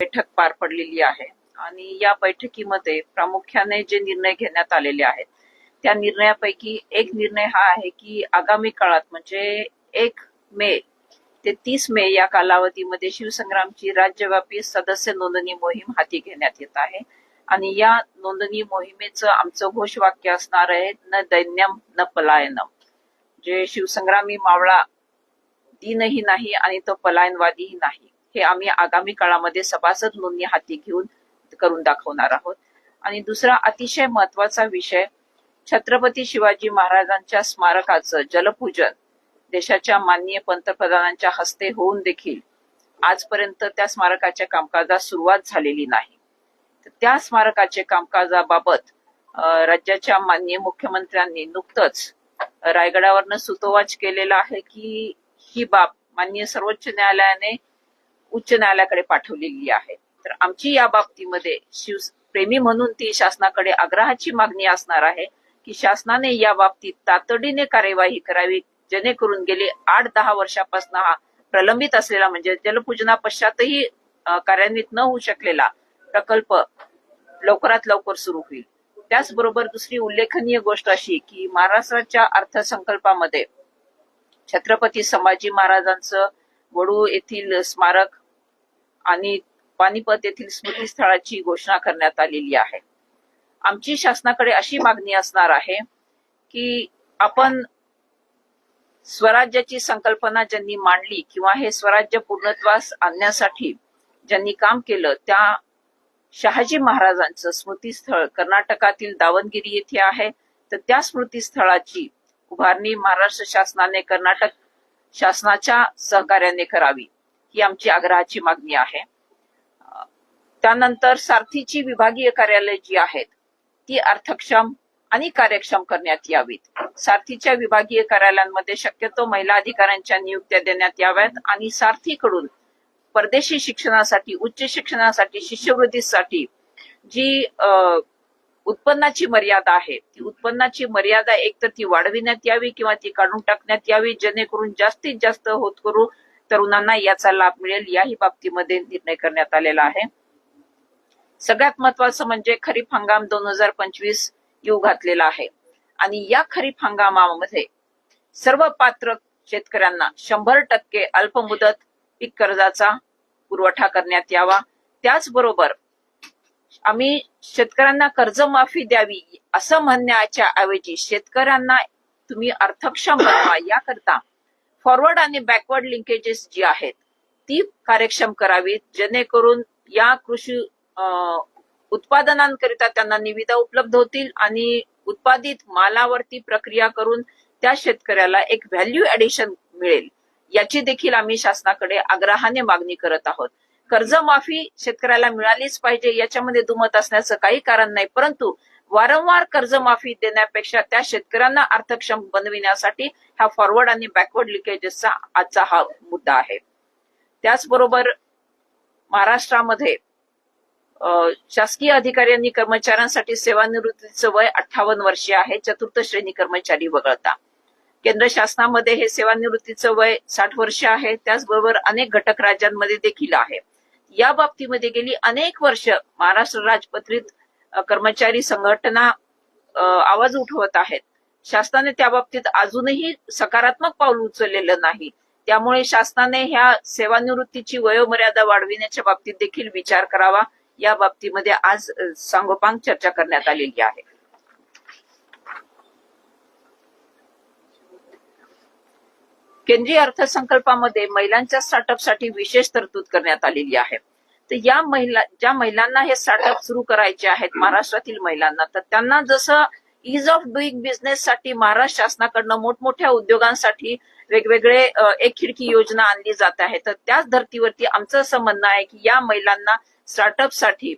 बैठक पार पडलेली आहे. आणि या बैठकीमध्ये प्रामुख्याने जे निर्णय घेण्यात आलेले आहेत त्या निर्णयापैकी एक निर्णय हा आहे की आगामी काळात म्हणजे एक मे ते तीस मे या कालावधीमध्ये शिवसंग्रामची राज्यव्यापी सदस्य नोंदणी मोहीम हाती घेण्यात येत आहे. आणि या नोंदणी मोहिमेचं आमचं घोषवाक्य असणार आहे न दैन्यम न पलायनम. जे शिवसंग्रामी मावळा दिनही नाही आणि तो पलायनवादीही नाही. हे आम्ही आगामी काळामध्ये सभासद नोंदणी हाती घेऊन करून दाखवणार आहोत. आणि दुसरा अतिशय महत्त्वाचा विषय छत्रपती शिवाजी महाराजांच्या स्मारकाचं जलपूजन देशाच्या माननीय पंतप्रधानांच्या हस्ते होऊन देखील आजपर्यंत त्या स्मारकाच्या कामकाजास सुरुवात झालेली नाही. त्या स्मारकाचे कामकाजाबाबत राज्याच्या माननीय मुख्यमंत्र्यांनी नुकतंच रायगडावरनं सुतोवाच केलेला आहे की ही बाब माननीय सर्वोच्च न्यायालयाने उच्च न्यायालयाकडे पाठवलेली आहे. तर आमची या बाबतीमध्ये शिव प्रेमी म्हणून ती शासनाकडे आग्रहाची मागणी असणार आहे की शासनाने या बाबतीत तातडीने कार्यवाही करावी जेणेकरून गेले आठ दहा वर्षापासून हा प्रलंबित असलेला म्हणजे जलपूजना पश्चातही कार्यान्वित न होऊ शकलेला प्रकल्प लवकरात लवकर सुरू होईल. त्याचबरोबर दुसरी उल्लेखनीय गोष्ट अशी की महाराष्ट्राच्या अर्थसंकल्पामध्ये छत्रपती संभाजी महाराजांचं वडू येथील स्मारक आणि पानिपत येथील स्मृतीस्थळाची घोषणा करण्यात आलेली आहे. आमची शासनाकडे अशी मागणी असणार आहे की आपण स्वराज्याची संकल्पना ज्यांनी मांडली किंवा हे स्वराज्य पूर्णत्वास आणण्यासाठी ज्यांनी काम केलं त्या शहाजी महाराजांचं स्मृतीस्थळ कर्नाटकातील दावणगिरी येथे आहे. तर त्या स्मृतीस्थळाची उभारणी महाराष्ट्र शासनाने कर्नाटक शासनाच्या सहकार्याने करावी. ही आमची आग्रहाची मागणी आहे. त्यानंतर सारथीची विभागीय कार्यालय जी आहेत ती अर्थक्षम आणि कार्यक्षम करण्यात यावीत. सारथीच्या विभागीय कार्यालयांमध्ये शक्यतो महिला अधिकाऱ्यांच्या नियुक्त्या देण्यात याव्यात आणि सारथीकडून परदेशी शिक्षणासाठी उच्च शिक्षणासाठी शिष्यवृत्तीसाठी जी उत्पन्नाची मर्यादा आहे ती उत्पन्नाची मर्यादा एकतर ती वाढविण्यात यावी किंवा ती काढून टाकण्यात यावी जेणेकरून जास्तीत जास्त होत करू तरुणांना याचा लाभ मिळेल याही बाबतीमध्ये निर्णय करण्यात आलेला आहे. सगळ्यात महत्वाचं म्हणजे खरीप हंगाम दोन हजार पंचवीस येऊ घातलेला आहे. आणि या खरीप हंगामामध्ये सर्व पात्र शेतकऱ्यांना शंभर टक्के अल्पमुदत पीक कर्जाचा पुरवठा करण्यात यावा. त्याचबरोबर आम्ही शेतकऱ्यांना कर्जमाफी द्यावी असं म्हणण्याच्या ऐवजी शेतकऱ्यांना तुम्ही अर्थक्षम बनवा याकरता फॉरवर्ड आणि बॅकवर्ड लिंकेजेस जी आहेत ती कार्यक्षम करावीत जेणेकरून या कृषी उत्पादनांकरिता त्यांना निविदा उपलब्ध होतील आणि उत्पादित मालावरती प्रक्रिया करून त्या शेतकऱ्याला एक व्हॅल्यू ऍडिशन मिळेल. याची देखील आम्ही शासनाकडे आग्रहाने मागणी करत आहोत. कर्जमाफी शेतकऱ्याला मिळालीच पाहिजे याच्यामध्ये दुमत असण्याचं काही कारण नाही परंतु वारंवार कर्जमाफी देण्यापेक्षा त्या शेतकऱ्यांना अर्थक्षम बनविण्यासाठी हा फॉरवर्ड आणि बॅकवर्ड लिकेजेसचा आजचा हा मुद्दा आहे. त्याचबरोबर महाराष्ट्रामध्ये शासकीय अधिकारी आणि कर्मचाऱ्यांसाठी सेवानिवृत्तीचं वय अठ्ठावन्न वर्षे आहे चतुर्थ श्रेणी कर्मचारी वगळता. केंद्र शासनामध्ये हे सेवानिवृत्तीचं वय साठ वर्ष आहे त्याचबरोबर अनेक घटक राज्यांमध्ये देखील आहे. या बाबतीमध्ये गेली अनेक वर्ष महाराष्ट्र राजपत्रित कर्मचारी संघटना आवाज उठवत आहेत. शासनाने त्या बाबतीत अजूनही सकारात्मक पाऊल उचललेलं नाही. त्यामुळे शासनाने ह्या सेवानिवृत्तीची वयोमर्यादा वाढविण्याच्या बाबतीत देखील विचार करावा. या बाबतीमध्ये आज सांगोपांग चर्चा करण्यात आलेली आहे. केंद्रीय अर्थसंकल्पामध्ये महिलांच्या स्टार्टअपसाठी विशेष तरतूद करण्यात आलेली आहे. तर या महिला ज्या महिलांना हे स्टार्टअप सुरू करायचे आहेत महाराष्ट्रातील महिलांना तर त्यांना जसं इज ऑफ डुईंग बिझनेस साठी महाराष्ट्र शासनाकडनं मोठमोठ्या उद्योगांसाठी वेगवेगळे एक खिडकी योजना आणली जात आहे. तर त्याच धर्तीवरती आमचं असं म्हणणं आहे की या महिलांना स्टार्टअपसाठी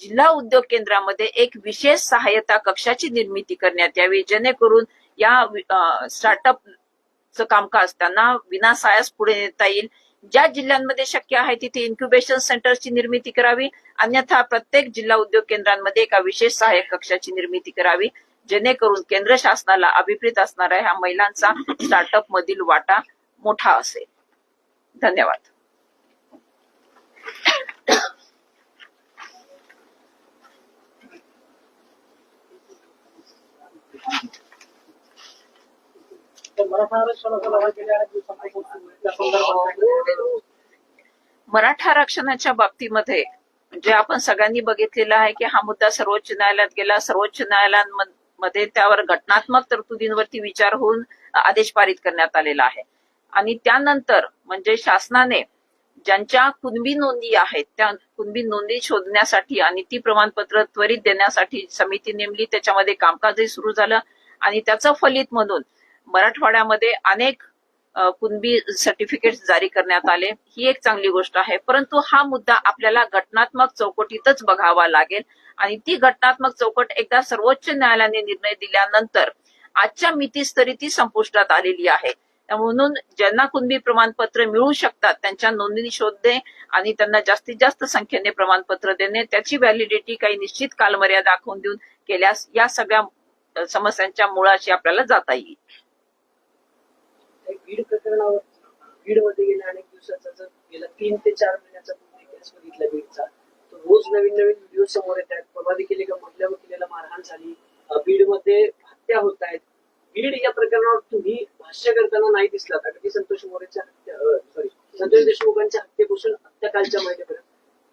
जिल्हा उद्योग केंद्रामध्ये एक विशेष सहाय्यता कक्षाची निर्मिती करण्यात यावी जेणेकरून या स्टार्टअप च कामकाज त्यांना विनासायास पुढे नेता येईल. ज्या जिल्ह्यांमध्ये शक्य आहे तिथे इन्क्युबेशन सेंटरची निर्मिती करावी. अन्यथा प्रत्येक जिल्हा उद्योग केंद्रांमध्ये एका विशेष सहाय्यक कक्षाची निर्मिती करावी. जेणेकरून केंद्र शासनाला अभिप्रेत असणारा ह्या महिलांचा स्टार्टअप मधील वाटा मोठा असेल. धन्यवाद. Thank you. मराठा आरक्षणाच्या बाबतीमध्ये म्हणजे आपण सगळ्यांनी बघितलेलं आहे की हा मुद्दा सर्वोच्च न्यायालयात गेला. सर्वोच्च न्यायालयांमध्ये त्यावर घटनात्मक तरतुदींवरती विचार होऊन आदेश पारित करण्यात आलेला आहे. आणि त्यानंतर म्हणजे शासनाने ज्यांच्या कुणबी नोंदी आहेत त्या कुणबी नोंदी शोधण्यासाठी आणि ती प्रमाणपत्र त्वरित देण्यासाठी समिती नेमली त्याच्यामध्ये कामकाजही सुरू झालं आणि त्याचं फलित म्हणून मराठवाड्यामध्ये अनेक कुणबी सर्टिफिकेट जारी करण्यात आले. ही एक चांगली गोष्ट आहे. परंतु हा मुद्दा आपल्याला घटनात्मक चौकटीतच बघावा लागेल. आणि ती घटनात्मक चौकट एकदा सर्वोच्च न्यायालयाने निर्णय दिल्यानंतर आजच्या मितीस तरी ती संपुष्टात आलेली आहे. म्हणून ज्यांना कुणबी प्रमाणपत्र मिळू शकतात त्यांच्या नोंदणी शोधणे आणि त्यांना जास्तीत जास्त संख्येने प्रमाणपत्र देणे त्याची व्हॅलिडिटी काही निश्चित कालमर्यादा दाखवून देऊन केल्यास या सगळ्या समस्यांच्या मुळाशी आपल्याला जाता येईल. बीड प्रकरणावर बीडमध्ये गेल्या अनेक दिवसाचा जर गेला तीन ते चार महिन्याचा तुम्ही केस बघितला बीडचा. तर रोज नवीन नवीन व्हिडिओ समोर येत आहेत परवा देखील एका महिला वकिलेला मारहाण झाली. बीडमध्ये हत्या होत आहेत. बीड या प्रकरणावर तुम्ही भाष्य करताना नाही दिसलात अगदी संतोष मोरेच्या हत्या सॉरी संतोष देशमुखांच्या हत्येपासून हत्याकालच्या महिन्यापर्यंत.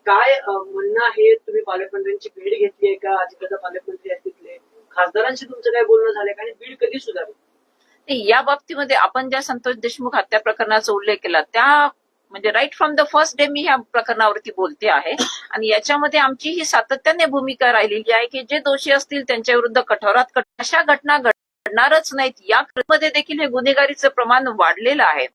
काय म्हणणं आहे? तुम्ही पालकमंत्र्यांची भेट घेतली आहे का? आजकालचा पालकमंत्री आहेत तिथले. खासदारांशी तुमचं काय बोलणं झालंय? का आणि बीड कधी सुधारेल? नाही, या बाबतीमध्ये आपण ज्या संतोष देशमुख हत्या प्रकरणाचा उल्लेख केला त्या म्हणजे right from the first day मी ह्या प्रकरणावरती बोलते आहे. आणि याच्यामध्ये आमची ही सातत्याने भूमिका राहिलेली आहे की जे दोषी असतील त्यांच्या विरुद्ध कठोरात कठोर अशा घटना घडणारच नाहीत. या मध्ये देखील हे गुन्हेगारीचं प्रमाण वाढलेलं आहे.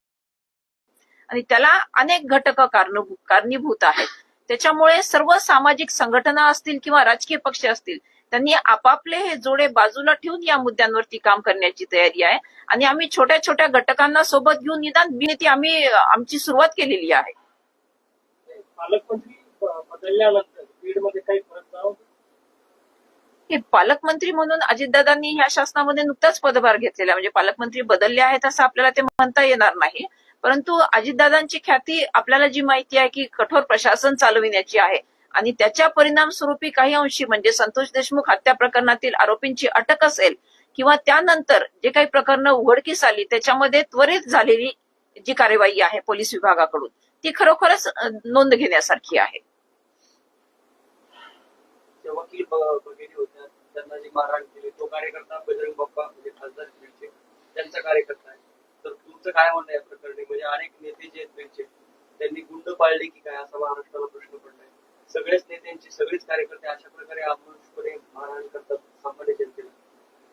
आणि त्याला अनेक घटक कारणीभूत आहेत. त्याच्यामुळे सर्व सामाजिक संघटना असतील किंवा राजकीय पक्ष असतील त्यांनी आपापले हे जोडे बाजूला ठेवून या मुद्द्यांवरती काम करण्याची तयारी आहे. आणि आम्ही छोट्या छोट्या घटकांना सोबत घेऊन निदान बिनती आम्ही आमची सुरुवात केलेली आहे. पालकमंत्री बदलल्यानंतर काही फरक हे पालकमंत्री म्हणून अजितदादांनी ह्या शासनामध्ये नुकताच पदभार घेतलेला. म्हणजे पालकमंत्री बदलले आहेत असं आपल्याला ते म्हणता येणार नाही. परंतु अजितदादांची ख्याती आपल्याला जी माहिती आहे की कठोर प्रशासन चालविण्याची आहे आणि त्याच्या परिणाम स्वरूपी काही अंशी म्हणजे संतोष देशमुख हत्या प्रकरणातील आरोपींची अटक असेल किंवा त्यानंतर जे काही प्रकरणं उघडकीस आली त्याच्यामध्ये त्वरित झालेली जी कार्यवाही आहे पोलीस विभागाकडून ती खरोखरच नोंद घेण्यासारखी आहे. त्यांना मारहाण केली तो कार्यकर्ता बजरंग बाप्पा म्हणजे खासदार त्यांचा कार्यकर्ता आहे. तुमचं काय म्हणणं या प्रकरणी? म्हणजे अनेक नेते जे आहेत त्यांचे त्यांनी गुंड पाळले की काय असा महाराष्ट्राला प्रश्न पडलाय. सगळेच नेत्यांचे सगळेच कार्यकर्ते अशा प्रकारे अमानुषपणे मारहाण करतात सामान्य जनतेला.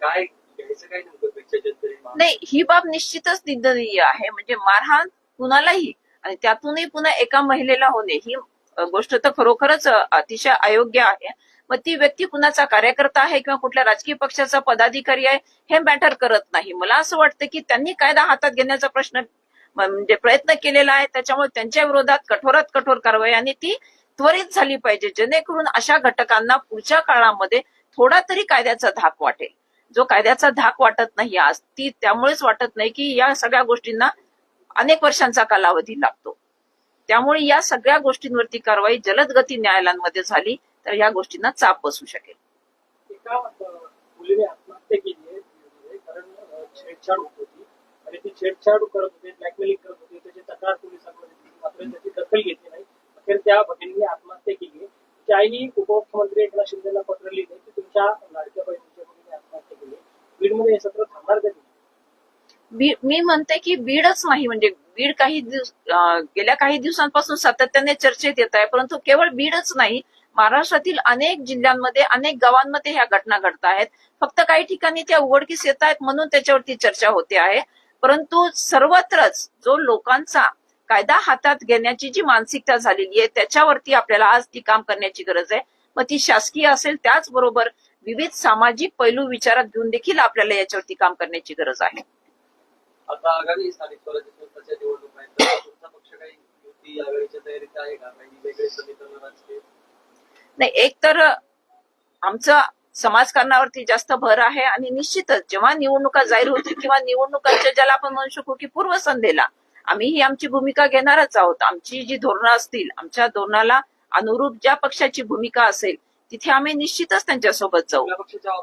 काय घ्यायचं काय नेमकं जनतेने नाही ही बाब निश्चितच निंदनीय आहे. म्हणजे मारहाण कुणालाही आणि त्यातूनही पुन्हा एका महिलेला होणे ही गोष्ट तर खरोखरच अतिशय अयोग्य आहे. मग ती व्यक्ती कुणाचा कार्यकर्ता आहे किंवा कुठल्या राजकीय पक्षाचा पदाधिकारी आहे हे मॅटर करत नाही. मला असं वाटतं की त्यांनी कायदा हातात घेण्याचा प्रश्न म्हणजे प्रयत्न केलेला आहे. त्याच्यामुळे त्यांच्या विरोधात कठोरात कठोर कारवाई आणि ती त्वरित झाली पाहिजे जेणेकरून अशा घटकांना पुढच्या काळामध्ये थोडा तरी कायद्याचा धाक वाटेल. जो कायद्याचा धाक वाटत नाही आज ती त्यामुळेच वाटत नाही की या सगळ्या गोष्टींना अनेक वर्षांचा कालावधी लागतो. त्यामुळे या सगळ्या गोष्टींवरती कारवाई जलद गती न्यायालयांमध्ये झाली तर या गोष्टींना चाप बसू शकेल. एका मुलीने आत्महत्या केली आहे म्हणजे कारण अ, छेडछाड होत होती. आणि ती छेडछाड करत होते ब्लॅकमेलिंग करत होते त्याची तक्रार पोलिसांकडे दिली. मात्र त्याची दखल घेतली नाही. अखेर त्या भगिनीने आत्महत्या केली आहे. तिच्या आईने उपमुख्यमंत्री एकनाथ शिंदेला पत्र लिहिले की तुमच्या लाडक्या बहिणीच्या मुलीने आत्महत्या केली आहे. बीडमध्ये हे सत्र थांबणार कधी? मी म्हणते की बीडच नाही म्हणजे बीड काही दिवस गेल्या काही दिवसांपासून सातत्याने चर्चेत येत आहे परंतु केवळ बीडच नाही महाराष्ट्रातील अनेक जिल्ह्यांमध्ये अनेक गावांमध्ये ह्या घटना घडत आहेत. फक्त काही ठिकाणी त्या उघडकीस येत आहेत म्हणून त्याच्यावरती चर्चा होते आहे. परंतु सर्वत्रच जो लोकांचा कायदा हातात घेण्याची जी मानसिकता झालेली आहे त्याच्यावरती आपल्याला आज ती काम करण्याची गरज आहे. मग ती शासकीय असेल त्याचबरोबर विविध सामाजिक पैलू विचारात घेऊन देखील आपल्याला याच्यावरती काम करण्याची गरज आहे. आता आगामी स्थानिक स्वराज्य संस्थाच्या निवडणूक आहेत तुमचा पक्ष काही युती आघाडीच्या तयारीत आहे का? काही वेगळे समीकरण नाही एक तर आमचं समाजकारणावरती जास्त भर आहे आणि निश्चितच जेव्हा निवडणुका जाहीर होतील किंवा निवडणुकांच्या ज्याला आपण म्हणू शकू की पूर्वसंध्येला आम्ही ही आमची भूमिका घेणारच आहोत. आमची जी धोरणं असतील आमच्या धोरणाला अनुरूप ज्या पक्षाची भूमिका असेल तिथे आम्ही निश्चितच त्यांच्यासोबत जाऊ. पक्षाच्या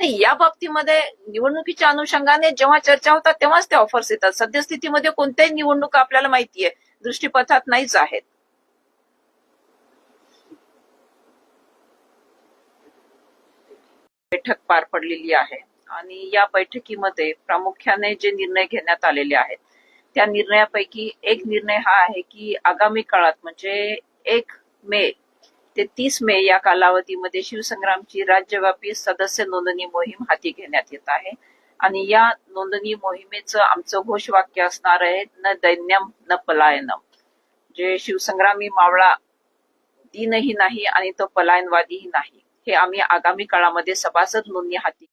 या बाबतीमध्ये निवडणुकीच्या अनुषंगाने जेव्हा चर्चा होतात तेव्हाच त्या ऑफर्स येतात. सद्यस्थितीमध्ये कोणत्याही निवडणुका आपल्याला माहितीये दृष्टीपथात नाहीच आहेत. बैठक पार पडलेली आहे आणि या बैठकीमध्ये प्रामुख्याने जे निर्णय घेण्यात आलेले आहेत त्या निर्णयापैकी एक निर्णय हा आहे की आगामी काळात म्हणजे एक मे ते तीस मे या कालावधीमध्ये शिवसंग्रामची राज्यव्यापी सदस्य नोंदणी मोहीम हाती घेण्यात येत आहे. आणि या नोंदणी मोहिमेचं आमचं घोषवाक्य असणार आहे न दैन्यम न पलायनम. जे शिवसंग्रामी मावळा दिनही नाही आणि तो पलायनवादीही नाही. हे आम्ही आगामी काळामध्ये सभासद नोंदणी हाती